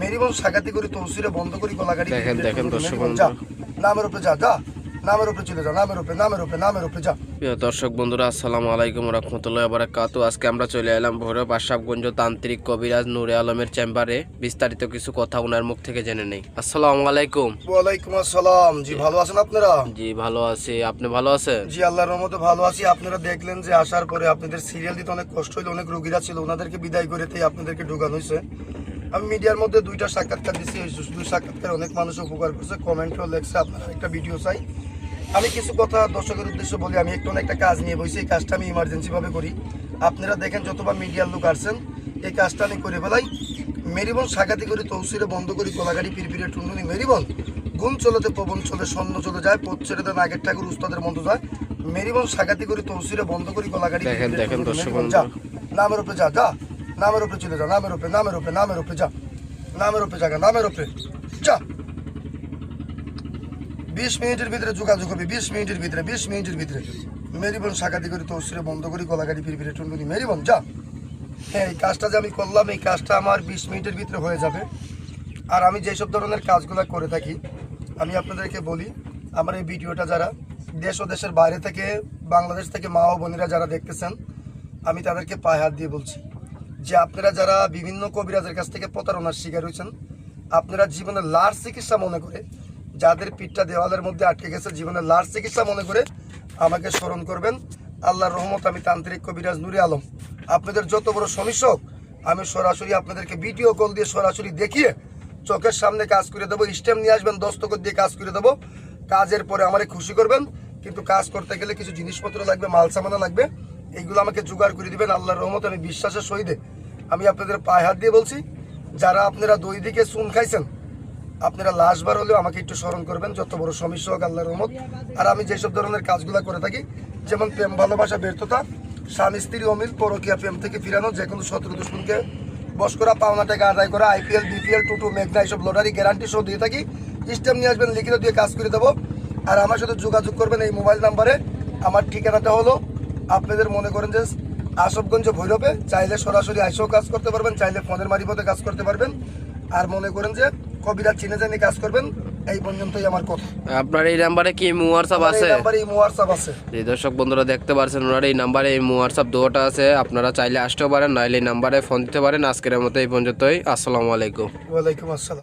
মেরিবন সাগাতি করে বন্ধ করি গলাগাড়ি দেখেন, দেখেন, দর্শক যা নামের উপরে যা যা। নামের উপরে চলে যা নামের উপরে নামের উপরে নামের উপরে যা। প্রিয় দর্শক বন্ধুরা আসসালামু আলাইকুম রহমতুল্লাহ বারাকাতু। আজকে আমরা চলে এলাম ভৈরব আশাফগঞ্জ তান্ত্রিক কবিরাজ নুরে আলমের চেম্বারে। বিস্তারিত কিছু কথা ওনার মুখ থেকে জেনে নেই। আসসালামু আলাইকুম। ওয়ালাইকুম আসসালাম। জি ভালো আছেন আপনারা? জি ভালো আছি। আপনি ভালো আছেন? জি আল্লাহর রহমতে ভালো আছি। আপনারা দেখলেন যে আসার পরে আপনাদের সিরিয়াল দিতে অনেক কষ্ট হইল অনেক রোগীরা ছিল। ওনাদেরকে বিদায় করে তাই আপনাদেরকে ঢোকানো হয়েছে আমি মিডিয়ার মধ্যে দুইটা সাক্ষাৎকার দিচ্ছি দুই সাক্ষাৎকার অনেক মানুষ উপকার করছে কমেন্টও লেখছে আপনারা একটা ভিডিও চাই। আমি কিছু কথা দর্শকের উদ্দেশ্য বলি আমি একটু একটা কাজ নিয়ে বসি এই কাজটা আমি ইমার্জেন্সিভাবে করি। আপনারা দেখেন যতবার মিডিয়ার লোক আসছেন এই কাজটা আমি করে ফেলাই। মেরিবন সাগাতি করি তৌসিরে বন্ধ করি গোলাগাড়ি পিরপিরে টুনটুনি মেরিবন গুণ চলেতে পবন চলে স্বর্ণ চলে যায় পথ ছেড়ে দেন আগের ঠাকুর উস্তাদের মতো যায়। মেরিবন সাগাতি করি তৌসিরে বন্ধ করি গোলাগাড়ি নামের উপরে যা যা। নামের উপরে চলে যা, নামের উপরে নামের উপরে নামের উপরে যা। নামের উপরে জায়গা, নামের উপরে। যা। বিশ মিনিটের ভিতরে যোগাযোগ হবে, বিশ মিনিটের ভিতরে, বিশ মিনিটের ভিতরে। মেরিবন সাকাতি করে তহসিলে বন্ধ করি, গলাগাড়ি ফিরে ফিরে টুনটুনি। মেরিবন, যা। হ্যাঁ এই কাজটা যে আমি করলাম, এই কাজটা আমার বিশ মিনিটের ভিতরে হয়ে যাবে। আর আমি যেসব ধরনের কাজগুলো করে থাকি, আমি আপনাদেরকে বলি, আমার এই ভিডিওটা যারা দেশ ও দেশের বাইরে থেকে, বাংলাদেশ থেকে মা ও বোনেরা যারা দেখতেছেন, আমি তাদেরকে পায়ে হাত দিয়ে বলছি। যে আপনারা যারা বিভিন্ন কবিরাজের কাছ থেকে প্রতারণার শিকার হয়েছেন, আপনারা জীবনের লাশ চিকিৎসা মনে করে যাদের পিঠটা দেওয়ালের মধ্যে আটকে গেছে, জীবনের লাশ চিকিৎসা মনে করে আমাকে স্মরণ করবেন। আল্লাহর রহমত আমি তান্ত্রিক কবিরাজ নুরি আলম। আপনাদের যত বড় সমস্যা আমি সরাসরি আপনাদেরকে ভিডিও কল দিয়ে সরাসরি দেখিয়ে চোখের সামনে কাজ করে দেবো স্টেম নিয়ে আসবেন, দস্তখত দিয়ে কাজ করে দেবো। কাজের পরে আমারে খুশি করবেন, কিন্তু কাজ করতে গেলে কিছু জিনিসপত্র লাগবে, মাল সামানা লাগবে। এইগুলো আমাকে জোগাড় করে দিবেন, আল্লাহর রহমত আমি বিশ্বাসের সহিতে। আমি আপনাদের পায়ে হাত দিয়ে বলছি, যারা আপনারা দুই দিকে চুন খাইছেন, আপনারা লাশবার হলেও আমাকে একটু স্মরণ করবেন, যত বড় সমস্যা হোক আল্লাহর রহমত। আর আমি যেসব ধরনের কাজগুলো করে থাকি, যেমন প্রেম, ভালোবাসা, ব্যর্থতা, স্বামী, স্ত্রী, অমিল, পরকিয়া, প্রেম থেকে ফিরানো, যে কোনো শত্রু দুশ্মনকে বস করা, পাওনা টাকা আদায় করা আইপিএল বিপিএল টুটু, মেঘনা, এইসব লটারি গ্যারান্টি সহ দিয়ে থাকি স্টেম নিয়ে আসবেন, লিখিত দিয়ে কাজ করে দেবো। আর আমার সাথে যোগাযোগ করবেন এই মোবাইল নাম্বারে। আমার ঠিকানাটা হলো আপনাদের মনে করেন যে আশফগঞ্জ ভৈরবে চাইলে সরাসরি আইসেও কাজ করতে পারবেন চাইলে ফোনের মারিফতে কাজ করতে পারবেন। আর মনে করেন যে কবিরা চিনে জানি কাজ করবেন এই পর্যন্তই আমার কথা। আপনার এই নাম্বারে কি হোয়াটসঅ্যাপ আছে? এই নাম্বারে হোয়াটসঅ্যাপ আছে। এই দর্শক বন্ধুরা দেখতে পারছেন ওনার এই নাম্বারে এই হোয়াটসঅ্যাপ দুটোটা আছে আপনারা চাইলে আসতেও পারেন নাইলে এই নাম্বারে ফোন দিতে পারেন। আজকের মতো এই পর্যন্তই আসসালামু আলাইকুম। ওয়ালাইকুম আসসালাম।